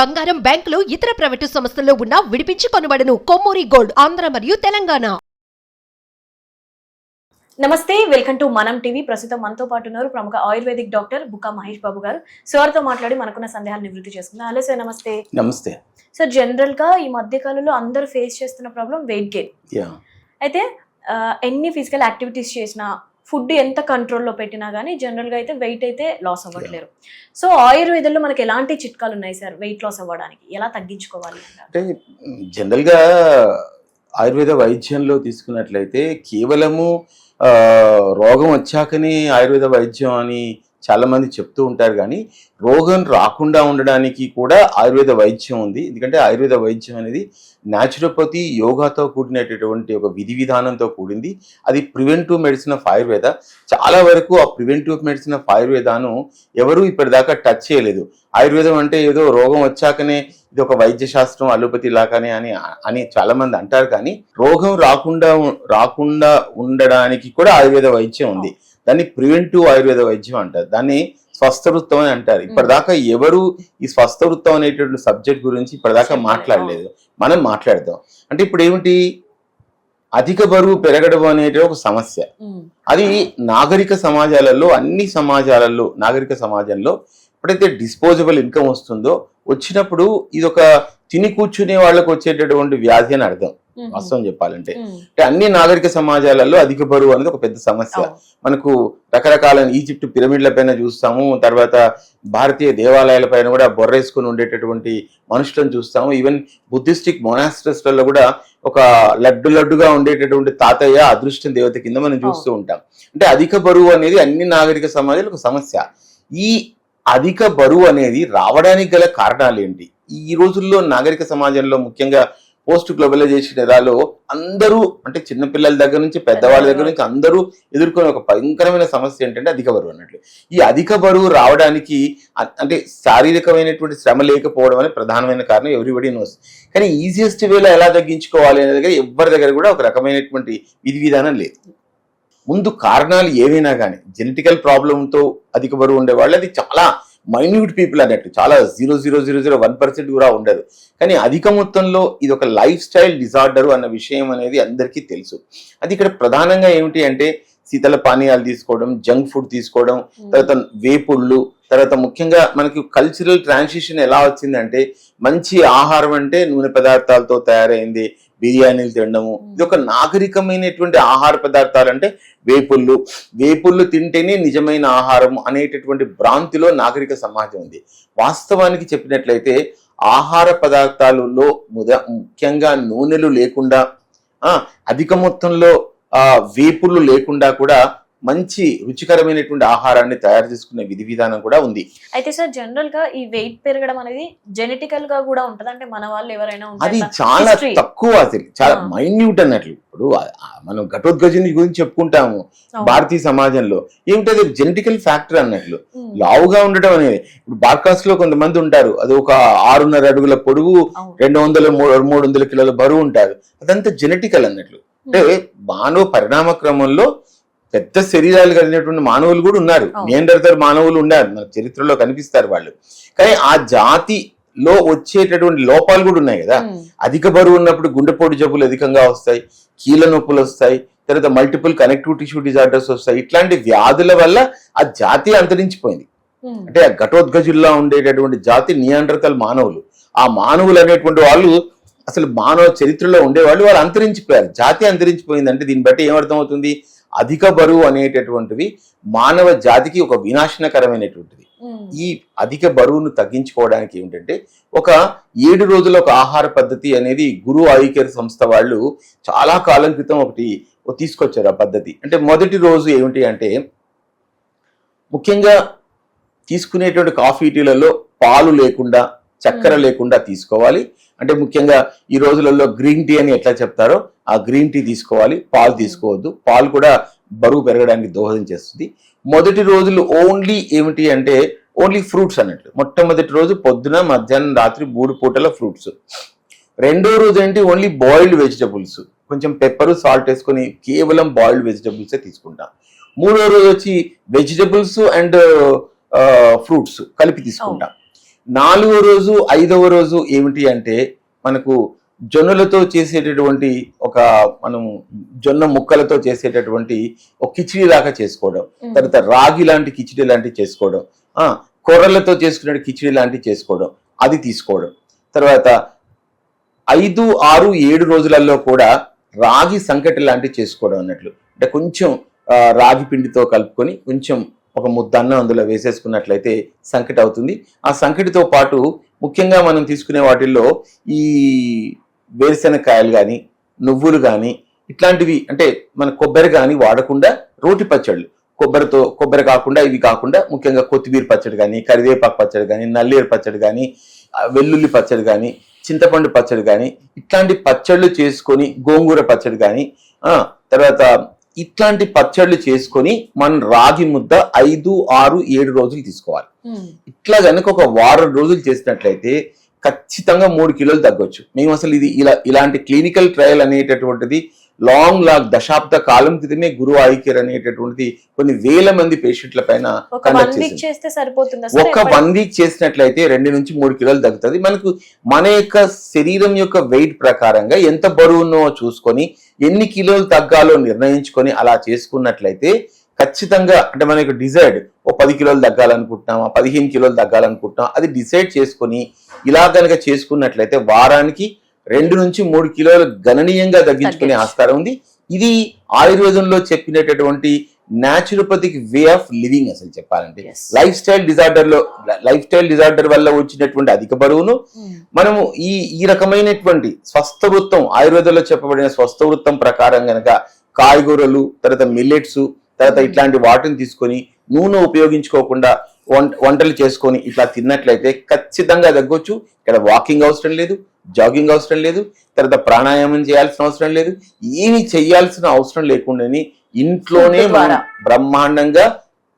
బంగారం బ్యాంకులు ఇతర ప్రైవేటు సంస్థల్లో ఉన్న విడిపించి కొనబడను. కొమ్మూరి గోల్డ్ ఆంధ్ర మరియు తెలంగాణ. నమస్తే వెల్కమ్ టు మనం టీవీ. ప్రస్తుతం మనతో పాటు ఉన్నారు ప్రముఖ ఆయుర్వేదిక్ డాక్టర్ బుక్కా మహేష్ బాబు గారు. సార్తో మాట్లాడి మనకున్న సందేహాలు నివృత్తి చేసుకుందాం. హలో సార్ నమస్తే. నమస్తే. సార్ జనరల్గా ఈ మధ్య కాలంలో అందరూ ఫేస్ చేస్తున్న ప్రాబ్లం వెయిట్ గెయిన్. యా. అయితే ఎన్ని ఫిజికల్ యాక్టివిటీస్ చేసినా ఫుడ్ ఎంత కంట్రోల్లో పెట్టినా కానీ జనరల్గా అయితే వెయిట్ అయితే లాస్ అవ్వట్లేరు. సో ఆయుర్వేదంలో మనకి ఎలాంటి చిట్కాలు ఉన్నాయి సార్ వెయిట్ లాస్ అవ్వడానికి? ఎలా తగ్గించుకోవాలి? అంటే జనరల్గా ఆయుర్వేద వైద్యంలో తీసుకున్నట్లయితే కేవలము రోగం వచ్చాకనే ఆయుర్వేద వైద్యం అని చాలామంది చెప్తూ ఉంటారు కానీ రోగం రాకుండా ఉండడానికి కూడా ఆయుర్వేద వైద్యం ఉంది. ఎందుకంటే ఆయుర్వేద వైద్యం అనేది న్యాచురోపతి యోగాతో కూడినటువంటి ఒక విధి విధానంతో కూడింది. అది ప్రివెంటివ్ మెడిసిన్ ఆఫ్ ఆయుర్వేద చాలా వరకు ఆ ప్రివెంటివ్ మెడిసిన్ ఆఫ్ ఆయుర్వేదాను ఎవరూ ఇప్పటిదాకా టచ్ చేయలేదు. ఆయుర్వేదం అంటే ఏదో రోగం వచ్చాకనే ఇది ఒక వైద్య శాస్త్రం అలోపతి లాగానే అని అని చాలా మంది అంటారు కానీ రోగం రాకుండా రాకుండా ఉండడానికి కూడా ఆయుర్వేద వైద్యం ఉంది. దాన్ని ప్రివెంటివ్ ఆయుర్వేద వైద్యం అంటారు. దాన్ని స్వస్థ వృత్తం అని అంటారు. ఇప్పటిదాకా ఎవరు ఈ స్వస్థ వృత్తం అనేటువంటి సబ్జెక్ట్ గురించి ఇప్పటిదాకా. మాట్లాడలేదు. మనం మాట్లాడదాం. అంటే ఇప్పుడు ఏమిటి? అధిక బరువు పెరగడం అనేది ఒక సమస్య. అది నాగరిక సమాజాలలో అన్ని సమాజాలలో నాగరిక సమాజంలో ఎప్పుడైతే డిస్పోజబుల్ ఇన్కమ్ వస్తుందో వచ్చినప్పుడు ఇది ఒక తిని కూర్చునే వాళ్ళకు వచ్చేటటువంటి వ్యాధి అని అర్థం. వాస్తవం చెప్పాలంటే. అంటే అన్ని నాగరిక సమాజాలలో అధిక బరువు అనేది ఒక పెద్ద సమస్య. మనకు రకరకాల ఈజిప్ట్ పిరమిడ్ల పైన చూస్తాము తర్వాత భారతీయ దేవాలయాల పైన కూడా బొర్రేసుకుని ఉండేటటువంటి మనుషులను చూస్తాము. ఈవెన్ బుద్ధిస్టిక్ మొనాస్ట్రస్లలో కూడా ఒక లడ్డు లడ్డుగా ఉండేటటువంటి తాతయ్య అదృష్టం దేవత కింద మనం చూస్తూ ఉంటాం. అంటే అధిక బరువు అనేది అన్ని నాగరిక సమాజాలు ఒక సమస్య. ఈ అధిక బరువు అనేది రావడానికి గల కారణాలు ఏంటి? ఈ రోజుల్లో నాగరిక సమాజంలో ముఖ్యంగా పోస్ట్ గ్లోబలైజేషన్ ఎరాలో అందరూ అంటే చిన్నపిల్లల దగ్గర నుంచి పెద్దవాళ్ళ దగ్గర నుంచి అందరూ ఎదుర్కొనే ఒక భయంకరమైన సమస్య ఏంటంటే అధిక బరువు అన్నట్లు. ఈ అధిక బరువు రావడానికి అంటే శారీరకమైనటువంటి శ్రమ లేకపోవడం అనేది ప్రధానమైన కారణం. ఎవ్రీబడి నోస్ కానీ ఈజియెస్ట్ వేలో ఎలా తగ్గించుకోవాలి అనే దగ్గర ఎవరి దగ్గర కూడా ఒక రకమైనటువంటి విధి విధానం లేదు. ముందు కారణాలు ఏవైనా కానీ జెనెటికల్ ప్రాబ్లంతో అధిక బరువు ఉండే వాళ్ళు అది చాలా మైన్యూట్ పీపుల్ అన్నట్టు. చాలా zero zero zero zero one percent కూడా ఉండదు. కానీ అధిక మొత్తంలో ఇది ఒక లైఫ్ స్టైల్ డిజార్డర్ అన్న విషయం అనేది అందరికీ తెలుసు. అది ఇక్కడ ప్రధానంగా ఏమిటి అంటే శీతల పానీయాలు తీసుకోవడం జంక్ ఫుడ్ తీసుకోవడం తర్వాత వేపుళ్ళు తర్వాత ముఖ్యంగా మనకి కల్చరల్ ట్రాన్సిషన్ ఎలా వచ్చిందంటే మంచి ఆహారం అంటే నూనె పదార్థాలతో తయారైంది బిర్యానీలు తినడము. ఇది ఒక నాగరికమైనటువంటి ఆహార పదార్థాలు అంటే వేపుళ్ళు. వేపుళ్ళు తింటేనే నిజమైన ఆహారం అనేటటువంటి భ్రాంతిలో నాగరిక సమాజం ఉంది. వాస్తవానికి చెప్పినట్లయితే ఆహార పదార్థాలలో ముద ముఖ్యంగా నూనెలు లేకుండా అధిక మొత్తంలో వేపుళ్ళు లేకుండా కూడా మంచి రుచికరమైనటువంటి ఆహారాన్ని తయారు చేసుకునే విధి విధానం కూడా ఉంది అయితే సార్ జనరల్గా ఈ వెయిట్ పెరగడం అనేది జెనెటికల్గా కూడా ఉంటది అంటే మన వాళ్ళు ఎవరైనా అది? చాలా. తక్కువ అసలు చాలా. మైన్యూట్ అన్నట్లు ఇప్పుడు మనం ఘటోద్గజుని గురించి చెప్పుకుంటాము. భారతీయ సమాజంలో ఏమిటది జెనెటికల్ ఫ్యాక్టర్ అన్నట్లు. లావుగా ఉండడం అనేది ఇప్పుడు బార్కాస్లో కొంతమంది ఉంటారు అది ఒక ఆరున్నర అడుగుల పొడుగు. రెండు వందల మూడు మూడు వందల కిలోల బరువు ఉంటారు అదంతా జెనెటికల్ అన్నట్లు అంటే మానవ పరిణామ క్రమంలో పెద్ద శరీరాలు కలిగినటువంటి మానవులు కూడా ఉన్నారు. నియండర్తర్ మానవులు ఉన్నారు. మన చరిత్రలో కనిపిస్తారు వాళ్ళు. కానీ ఆ జాతిలో వచ్చేటటువంటి లోపాలు కూడా ఉన్నాయి కదా. అధిక బరువు ఉన్నప్పుడు గుండెపోటు జబ్బులు అధికంగా వస్తాయి. కీళ్ళ నొప్పులు వస్తాయి. తర్వాత మల్టిపుల్ కనెక్టివ్ టిష్యూ డిజార్డర్స్ వస్తాయి. ఇట్లాంటి వ్యాధుల వల్ల ఆ జాతి అంతరించిపోయింది. అంటే ఆ ఘటోద్గజుల్లో ఉండేటటువంటి జాతి నియాండ్రతల్ మానవులు. ఆ మానవులు అనేటువంటి వాళ్ళు అసలు మానవ చరిత్రలో ఉండేవాళ్ళు వాళ్ళు అంతరించిపోయారు. జాతి అంతరించిపోయింది అంటే దీన్ని బట్టి ఏమర్థమవుతుంది? అధిక బరువు అనేటటువంటివి మానవ జాతికి ఒక వినాశనకరమైనటువంటిది. ఈ అధిక బరువును తగ్గించుకోవడానికి ఏమిటంటే ఒక ఏడు రోజుల ఒక ఆహార పద్ధతి అనేది గురు ఆయుకేర్ సంస్థ వాళ్ళు చాలా కాలం క్రితం ఒకటి తీసుకొచ్చారు ఆ పద్ధతి అంటే మొదటి రోజు ఏమిటి అంటే ముఖ్యంగా తీసుకునేటువంటి కాఫీ టీలలో పాలు లేకుండా చక్కెర. లేకుండా తీసుకోవాలి అంటే ముఖ్యంగా ఈ రోజులలో గ్రీన్ టీ అని ఎట్లా చెప్తారో ఆ గ్రీన్ టీ తీసుకోవాలి పాలు తీసుకోవద్దు. పాలు కూడా బరువు పెరగడానికి దోహదం చేస్తుంది. మొదటి రోజులు ఓన్లీ ఏమిటి అంటే ఓన్లీ ఫ్రూట్స్ అన్నట్లు మొట్టమొదటి రోజు పొద్దున మధ్యాహ్నం రాత్రి మూడు పూటల ఫ్రూట్స్. రెండో రోజు ఏంటి? Only boiled vegetables. కొంచెం పెప్పర్ సాల్ట్ వేసుకొని కేవలం బాయిల్డ్ వెజిటబుల్సే తీసుకుంటాం. మూడో రోజు వచ్చి వెజిటబుల్స్ అండ్ ఫ్రూట్స్ కలిపి తీసుకుంటాం. నాలుగో రోజు ఐదవ రోజు ఏమిటి అంటే మనకు జొన్నలతో చేసేటటువంటి ఒక మనం జొన్న ముక్కలతో చేసేటటువంటి ఒక కిచిడి లాగా చేసుకోవడం. తర్వాత రాగి లాంటి కిచిడి లాంటివి చేసుకోవడం. ఆ కొర్రలతో చేసుకునే కిచిడి లాంటివి చేసుకోవడం. అది తీసుకోవడం. తర్వాత ఐదు ఆరు ఏడు రోజులలో కూడా రాగి సంకటి లాంటివి చేసుకోవడం అన్నట్లు. అంటే కొంచెం రాగి పిండితో కలుపుకొని కొంచెం ఒక ముద్ద అన్నం అందులో వేసేసుకున్నట్లయితే సంకటి అవుతుంది. ఆ సంకటితో పాటు ముఖ్యంగా మనం తీసుకునే వాటిల్లో ఈ వేరుశెనగకాయలు కానీ నువ్వులు కానీ ఇట్లాంటివి అంటే మన కొబ్బరి కానీ వాడకుండా రోటి పచ్చళ్ళు కొబ్బరితో కొబ్బరి కాకుండా ఇవి కాకుండా ముఖ్యంగా కొత్తిమీర పచ్చడి కానీ కరివేపాకు పచ్చడి కానీ నల్లేరు పచ్చడి కానీ వెల్లుల్లి పచ్చడి కానీ చింతపండు పచ్చడి కానీ ఇట్లాంటి పచ్చళ్ళు చేసుకొని గోంగూర పచ్చడి కానీ తర్వాత ఇట్లాంటి పచ్చళ్ళు చేసుకొని మనం రాగి ముద్ద ఐదు ఆరు ఏడు రోజులు తీసుకోవాలి. ఇట్లా కనుక ఒక వారం రోజులు చేసినట్లయితే ఖచ్చితంగా మూడు కిలోలు తగ్గొచ్చు. మేము అసలు ఇది ఇలా ఇలాంటి క్లినికల్ ట్రయల్ అనేటటువంటిది లాంగ్ లాగ్ దశాబ్ద కాలం క్రితమే గురు ఐకేర్ అనేటటువంటిది కొన్ని వేల మంది పేషెంట్ల పైన కండక్ట్ చేస్తే సరిపోతుందా సార్ ఒక వన్ వీక్ చేసినట్లయితే రెండు నుంచి మూడు కిలోలు తగ్గుతుంది. మనకు మన యొక్క శరీరం యొక్క వెయిట్ ప్రకారంగా ఎంత బరువునో చూసుకొని ఎన్ని కిలోలు తగ్గాలో నిర్ణయించుకొని అలా చేసుకున్నట్లయితే ఖచ్చితంగా అంటే మనకు డిసైడ్ ఓ పది కిలోలు తగ్గాలనుకుంటున్నామా పదిహేను కిలోలు తగ్గాలనుకుంటున్నాం అది డిసైడ్ చేసుకొని ఇలా కనుక చేసుకున్నట్లయితే వారానికి రెండు నుంచి మూడు కిలోలు గణనీయంగా తగ్గించుకునే. ఆస్కారం ఉంది ఇది ఆయుర్వేదంలో చెప్పినటువంటి న్యాచురోపతిక్ వే ఆఫ్ లివింగ్ అసలు చెప్పాలంటే. లైఫ్ స్టైల్ డిజార్డర్లో లైఫ్ స్టైల్ డిజార్డర్ వల్ల వచ్చినటువంటి అధిక బరువును మ్మ్. మనము ఈ ఈ రకమైనటువంటి స్వస్థ వృత్తం ఆయుర్వేదంలో చెప్పబడిన స్వస్థ వృత్తం ప్రకారం గనక కాయగూరలు తర్వాత మిల్లెట్స్ తర్వాత. ఇట్లాంటి వాటిని తీసుకొని నూనె ఉపయోగించుకోకుండా వంట వంటలు చేసుకొని ఇట్లా తిన్నట్లయితే ఖచ్చితంగా తగ్గొచ్చు ఇక్కడ వాకింగ్ అవసరం లేదు జాగింగ్ అవసరం లేదు తర్వాత ప్రాణాయామం చేయాల్సిన అవసరం లేదు ఏమి చేయాల్సిన అవసరం లేకుండానే ఇంట్లోనే మనం. బ్రహ్మాండంగా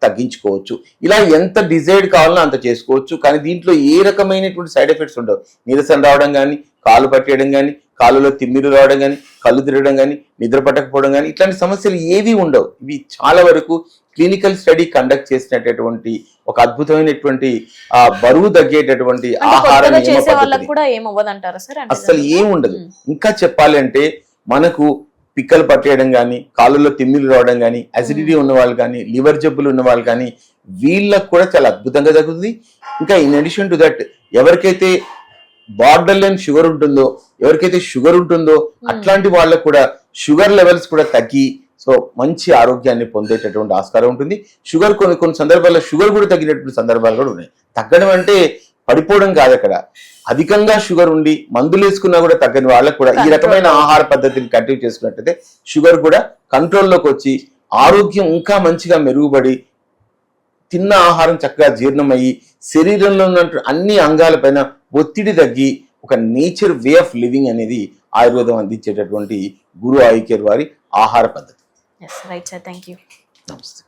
తగ్గించుకోవచ్చు ఇలా ఎంత డిజైడ్ కావాలో అంత చేసుకోవచ్చు కానీ దీంట్లో ఏ రకమైనటువంటి సైడ్ ఎఫెక్ట్స్ ఉండవు నీరసం రావడం కానీ కాలు పట్టేయడం కానీ కాలులో తిమ్మిరు రావడం కానీ కళ్ళు తిరగడం కానీ నిద్ర పట్టకపోవడం కానీ ఇట్లాంటి సమస్యలు ఏవి ఉండవు ఇవి చాలా వరకు క్లినికల్ స్టడీ కండక్ట్ చేసినటువంటి ఒక అద్భుతమైనటువంటి ఆ బరువు తగ్గేటటువంటి ఆహార కొత్తగా నియమ చేసే వాళ్ళకి పద్ధతిని. కూడా ఏం అవ్వదంటారా సార్ అంటే అస్సలు దానివల్ల? ఏం ఉండదు. ఇంకా చెప్పాలి అంటే మనకు పిక్కలు పట్టేయడం కానీ కాళ్ళలో తిమ్మిలు రావడం కానీ అసిడిటీ ఉన్న వాళ్ళు కానీ లివర్ జబ్బులు ఉన్న వాళ్ళు కానీ వీళ్ళకు కూడా చాలా అద్భుతంగా తగ్గుతుంది ఇంకా ఇన్ అడిషన్ టు దట్ ఎవరికైతే బార్డర్ లైన్ షుగర్ ఉంటుందో ఎవరికైతే షుగర్ ఉంటుందో అట్లాంటి వాళ్ళకు కూడా షుగర్ లెవెల్స్ కూడా తగ్గి సో మంచి ఆరోగ్యాన్ని పొందేటటువంటి ఆస్కారం ఉంటుంది. షుగర్ కొన్ని కొన్ని సందర్భాల్లో షుగర్ కూడా తగ్గినటువంటి సందర్భాలు కూడా ఉన్నాయి. తగ్గడం అంటే పడిపోవడం కాదు అక్కడ. అధికంగా షుగర్ ఉండి మందులు వేసుకున్నా కూడా తగ్గని వాళ్ళకు కూడా ఈ రకమైన. ఆహార పద్ధతిని కంటిన్యూ చేసుకున్నట్టయితే షుగర్ కూడా కంట్రోల్లోకి వచ్చి ఆరోగ్యం ఇంకా మంచిగా మెరుగుపడి తిన్న ఆహారం చక్కగా జీర్ణమయ్యి శరీరంలో ఉన్నటువంటి అన్ని అంగాలపైన ఒత్తిడి తగ్గి ఒక నేచర్ వే ఆఫ్ లివింగ్ అనేది ఆయుర్వేదం అందించేటటువంటి గురు ఆయుకేర్ వారి ఆహార పద్ధతి. రైట్ సార్ థ్యాంక్ యూ నమస్తే.